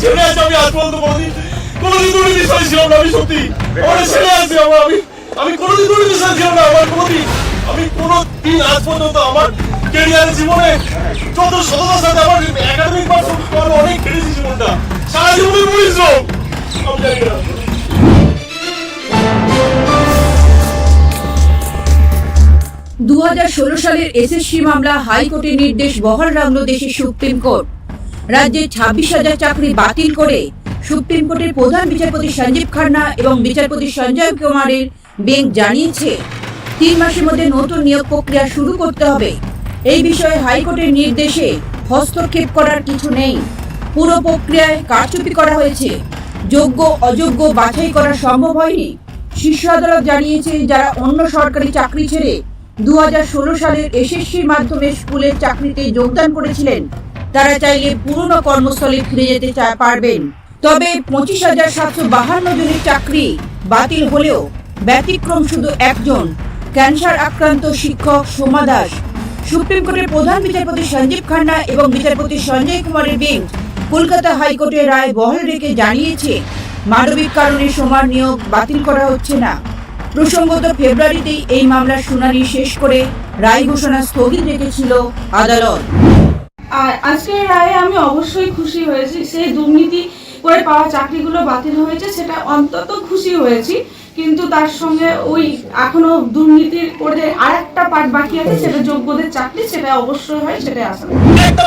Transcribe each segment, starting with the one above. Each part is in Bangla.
ছেলে আছে, আমি আজ পর্যন্ত কোনোদিন কোনোদিন ছিলাম না, আমি সত্যি। আমার ছেলে আছে, আমার, আমি আমি কোনোদিন ছিলাম না, আমার কোনোদিন আমি আজ পর্যন্ত আমার জীবনে যত সততার সাথে আমার একাডেমিক অনেক খেলেছি জীবনটা। সারা জীবনে আমি জানি না। দু সালের এসএসসি মামলা হাইকোর্টের নির্দেশ বহাল রাখল দেশের সুপ্রিম কোর্ট। রাজ্যে ছাব্বিশ হাজার চাকরি বাতিল করে সুপ্রিম কোর্টের প্রধান বিচারপতি সঞ্জীব খান্না এবং বিচারপতি সঞ্জয় কুমারের বেঞ্চ জানিয়েছে, তিন মাসের মধ্যে নতুন নিয়োগ প্রক্রিয়া শুরু করতে হবে। এই বিষয়ে হাইকোর্টের নির্দেশে হস্তক্ষেপ করার কিছু নেই। পুরো প্রক্রিয়ায় কারচুপি করা হয়েছে। যোগ্য, অযোগ্য বাছাই করা সম্ভব হয়নি। শীর্ষ আদালত জানিয়েছে, যারা অন্য সরকারি চাকরি ছেড়ে দু হাজার ষোলো সালের এসএসসির মাধ্যমে স্কুলের চাকরিতে যোগদান করেছিলেন তারা চাইলে পুরনো কর্মস্থলে ফিরে যেতে পারবেন। তবে পঁচিশ হাজার সাতশো বাহান্ন জনের চাকরি বাতিল হলেও ব্যতিক্রম শুধু একজন, ক্যান্সার আক্রান্ত শিক্ষক সোমা দাস। সুপ্রিম কোর্টের প্রধান বিচারপতি সঞ্জীব খান্না এবং বিচারপতি সঞ্জয় কুমারের বেঞ্চ কলকাতা হাইকোর্টের রায় বহাল রেখে জানিয়েছে, মানবিক কারণে সোমার নিয়োগ বাতিল করা হচ্ছে না। প্রসঙ্গত ফেব্রুয়ারিতেই এই মামলার শুনানি শেষ করে রায় ঘোষণা স্থগিত রেখেছিল আদালত। আজকের রায়ে আমি অবশ্যই খুশি হয়েছি। সেই দুর্নীতি করে পাওয়া চাকরিগুলো বাতিল হয়েছে, সেটা অন্তত খুশি হয়েছি। কিন্তু তার সঙ্গে ওই এখনও দুর্নীতির করে আরেকটা পার্ট বাকি আছে, সেটা যোগ্যদের চাকরি, সেটা অবশ্যই হয় সেটা। একটা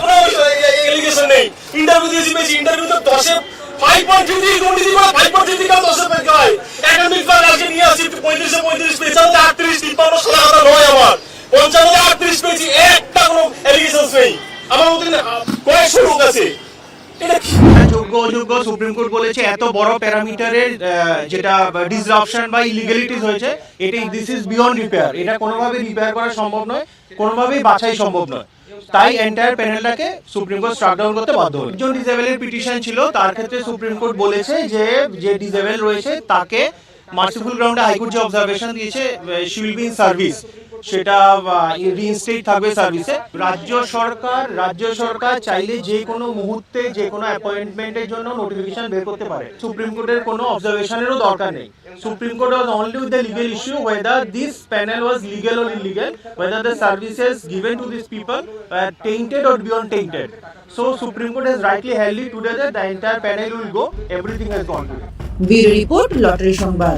পেয়েছি আমি আটত্রিশ পেয়েছি একটা কোনো এলিগেশন নেই আমার মধ্যে কয়েকশো লোক আছে এটা কি যোগ্য অযোগ্য সুপ্রিম কোর্ট বলেছে, এত বড় প্যারামিটারের যেটা ডিসরাপশন বা ইলিগালিটিস হয়েছে, এটা দিস ইজ বিয়ন্ড রিপেয়ার এটা কোনোভাবে রিপেয়ার করা সম্ভব নয়, কোনোভাবেই বাছাই সম্ভব নয়। তাই এন্টায়ার প্যানেলটাকে সুপ্রিম কোর্ট স্ট্রাক ডাউন করতে বাধ্য হলো। একজন ডিসেবলের পিটিশন ছিল, তার ক্ষেত্রে সুপ্রিম কোর্ট বলেছে যে যে ডিসেবল রয়েছে, তাকে মার্সিফুল গ্রাউন্ডে হাইকোর্ট যে অবজারভেশন দিয়েছে শি উইল ইন সার্ভিস সেটা রিইনস্টেট থাকবে সার্ভিসে রাজ্য সরকার রাজ্য সরকার চাইলে যে কোনো মুহূর্তে যে কোনো অ্যাপয়েন্টমেন্টের জন্য নোটিফিকেশন বের করতে পারে সুপ্রিম কোর্টের কোনো অবজারভেশনেরও দরকার নেই Supreme Court was only with the legal issue this panel was legal or illegal whether the services given to these people were tainted or beyond tainted so supreme court has rightly held it together the entire panel will go everything has gone today bureau report lottery সংবাদ